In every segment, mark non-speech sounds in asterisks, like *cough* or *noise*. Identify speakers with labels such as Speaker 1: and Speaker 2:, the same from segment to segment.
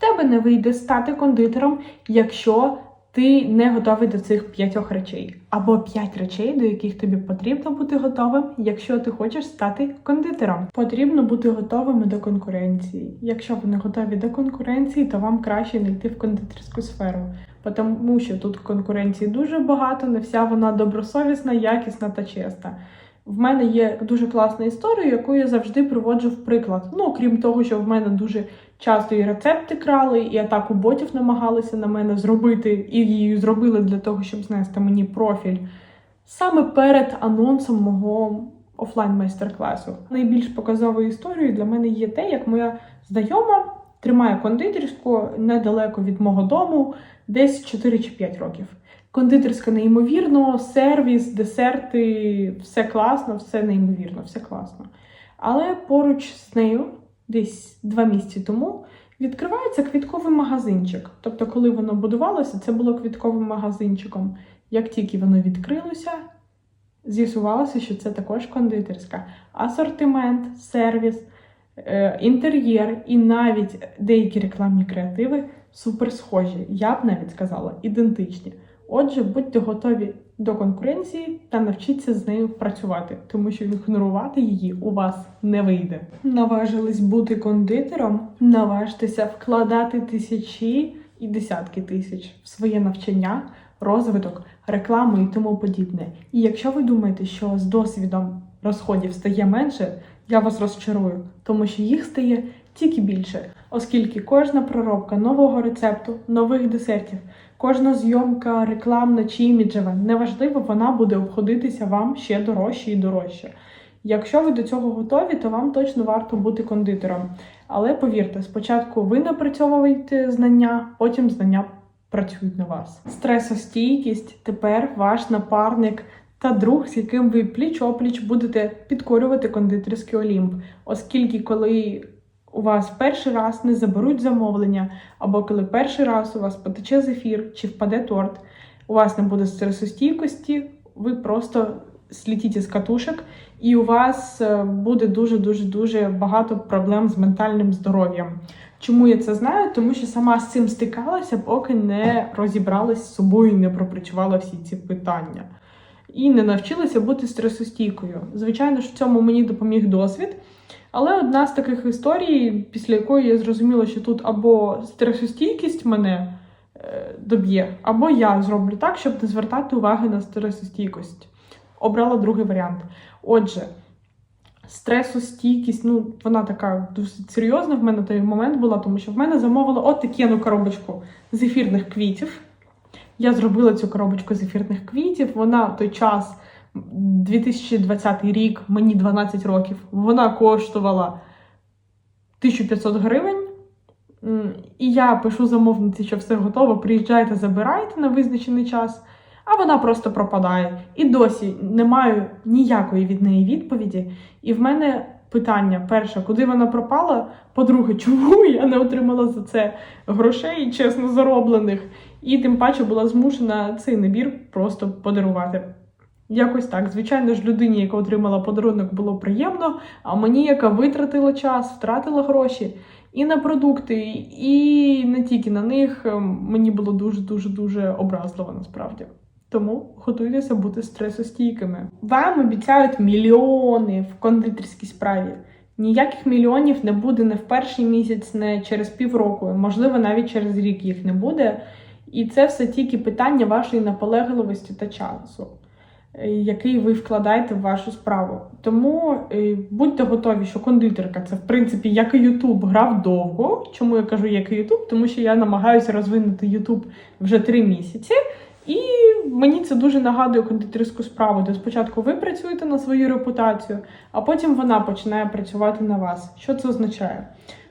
Speaker 1: тебе не вийде стати кондитером, якщо ти не готовий до цих п'ятьох речей, або п'ять речей, до яких тобі потрібно бути готовим, якщо ти хочеш стати кондитером. Потрібно бути готовими до конкуренції. Якщо ви не готові до конкуренції, то вам краще не йти в кондитерську сферу, тому що тут конкуренції дуже багато, не вся вона добросовісна, якісна та чесна. В мене є дуже класна історія, яку я завжди приводжу в приклад. Ну, крім того, що в мене дуже часто і рецепти крали, і атаку ботів намагалися на мене зробити, і її зробили для того, щоб знести мені профіль. Саме перед анонсом мого офлайн майстер-класу. Найбільш показовою історією для мене є те, як моя знайома тримає кондитерську недалеко від мого дому, десь 4 чи 5 років. Кондитерська неймовірно, сервіс, десерти, все класно, все неймовірно, все класно. Але поруч з нею, десь два місяці тому, відкривається квітковий магазинчик. Тобто, коли воно будувалося, це було квітковим магазинчиком. Як тільки воно відкрилося, з'ясувалося, що це також кондитерська. Асортимент, сервіс, е, інтер'єр і навіть деякі рекламні креативи супер схожі. Я б навіть сказала, ідентичні. Отже, будьте готові до конкуренції та навчіться з нею працювати, тому що ігнорувати її у вас не вийде. Наважились бути кондитером, наважтеся вкладати тисячі і десятки тисяч в своє навчання, розвиток, рекламу і тому подібне. І якщо ви думаєте, що з досвідом розходів стає менше, я вас розчарую, тому що їх стає тільки більше, оскільки кожна проробка нового рецепту, нових десертів, кожна зйомка рекламна чи іміджева, неважливо, вона буде обходитися вам ще дорожче і дорожче. Якщо ви до цього готові, то вам точно варто бути кондитером. Але повірте, спочатку ви напрацьовуєте знання, потім знання працюють на вас. Стресостійкість тепер ваш напарник та друг, з яким ви пліч-опліч будете підкорювати кондитерський олімп, оскільки коли у вас перший раз не заберуть замовлення, або коли перший раз у вас потече зефір чи впаде торт, у вас не буде стресостійкості, ви просто слітіте з катушок, і у вас е, буде дуже дуже багато проблем з ментальним здоров'ям. Чому я це знаю? Тому що сама з цим стикалася, поки не розібралась з собою не пропрацювала всі ці питання. І не навчилася бути стресостійкою. Звичайно ж, в цьому мені допоміг досвід. Але одна з таких історій, після якої я зрозуміла, що тут або стресостійкість мене е, доб'є, або я зроблю так, щоб не звертати уваги на стресостійкість. Обрала другий варіант. Отже, стресостійкість, ну, вона така досить серйозна в мене той момент була, тому що в мене замовили от таку коробочку зефірних квітів. Я зробила цю коробочку зефірних квітів. Вона в той час, 2020 рік, мені 12 років, вона коштувала 1500 гривень. І я пишу замовниці, що все готово, приїжджайте, забирайте на визначений час, а вона просто пропадає. І досі не маю ніякої від неї відповіді. І в мене питання: перше, куди вона пропала? По-друге, чому *laughs* я не отримала за це грошей, чесно зароблених? І тим паче була змушена цей набір просто подарувати. Якось так. Звичайно ж, людині, яка отримала подарунок, було приємно, а мені, яка витратила час, втратила гроші і на продукти, і не тільки на них, ем, мені було дуже-дуже дуже образливо насправді. Тому готуйтеся бути стресостійкими. Вам обіцяють мільйони в кондитерській справі. Ніяких мільйонів не буде не в перший місяць, не через півроку, можливо, навіть через рік їх не буде. І це все тільки питання вашої наполегливості та часу, який ви вкладаєте в вашу справу. Тому е, будьте готові, що кондитерка це в принципі як і Ютуб грав довго. Чому я кажу як і Ютуб? Тому що я намагаюся розвинути Ютуб вже три місяці. І мені це дуже нагадує кондитерську справу, де спочатку ви працюєте на свою репутацію, а потім вона починає працювати на вас. Що це означає?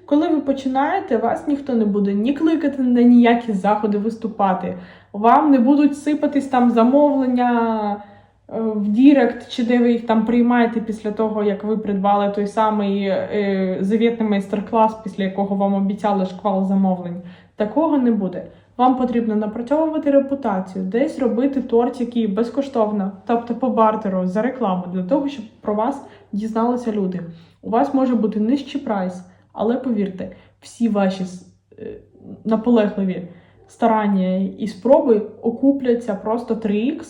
Speaker 1: Коли ви починаєте, вас ніхто не буде ні кликати на ніякі заходи виступати. Вам не будуть сипатись там замовлення е, в Дірект, чи де ви їх там приймаєте після того, як ви придбали той самий е, завітний майстер-клас, після якого вам обіцяли шквал замовлень. Такого не буде. Вам потрібно напрацьовувати репутацію, десь робити тортики безкоштовно, тобто по бартеру за рекламу, для того, щоб про вас дізналися люди. У вас може бути нижчий прайс, але повірте, всі ваші е, наполегливі старання і спроби окупляться просто 3х е,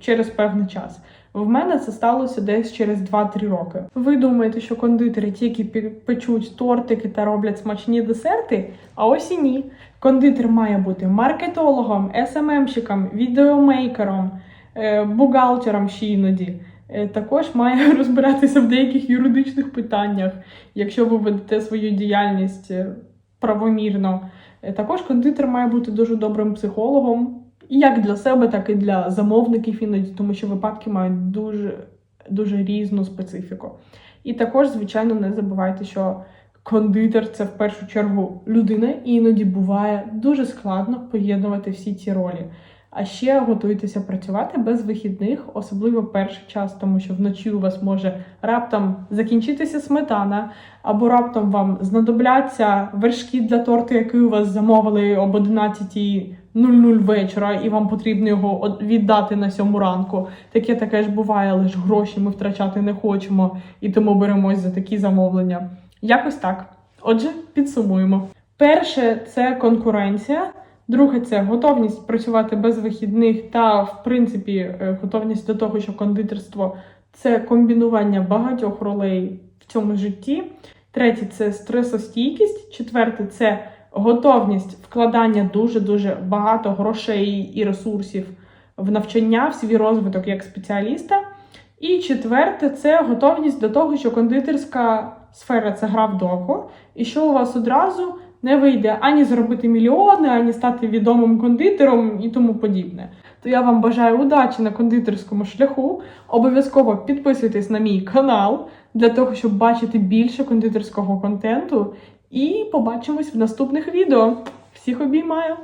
Speaker 1: через певний час. В мене це сталося десь через 2-3 роки. Ви думаєте, що кондитери тільки печуть тортики та роблять смачні десерти? А ось і ні. Кондитер має бути маркетологом, СММщиком, відеомейкером, е, бухгалтером ще іноді. Е, Також має *laughs* розбиратися в деяких юридичних питаннях, якщо ви ведете свою діяльність е, правомірно. Е, Також кондитер має бути дуже добрим психологом, як для себе, так і для замовників іноді, тому що випадки мають дуже, дуже різну специфіку. І також, звичайно, не забувайте, що кондитер це в першу чергу людина, і іноді буває дуже складно поєднувати всі ці ролі. А ще готуйтеся працювати без вихідних, особливо перший час, тому що вночі у вас може раптом закінчитися сметана, або раптом вам знадобляться вершки для торту, який у вас замовили об 11.00 вечора, і вам потрібно його віддати на сьому ранку. Таке таке ж буває, але ж гроші ми втрачати не хочемо, і тому беремось за такі замовлення. Якось так. Отже, підсумуємо. Перше це конкуренція. Друге, це готовність працювати без вихідних та, в принципі, е, готовність до того, що кондитерство це комбінування багатьох ролей в цьому житті. Третє це стресостійкість. Четверте це готовність вкладання дуже-дуже багато грошей і ресурсів в навчання, в свій розвиток як спеціаліста. І четверте це готовність до того, що кондитерська сфера це гра вдовго, і що у вас одразу не вийде ані заробити мільйони, ані стати відомим кондитером і тому подібне. То я вам бажаю удачі на кондитерському шляху. Обов'язково підписуйтесь на мій канал для того, щоб бачити більше кондитерського контенту. І побачимось в наступних відео. Всіх обіймаю!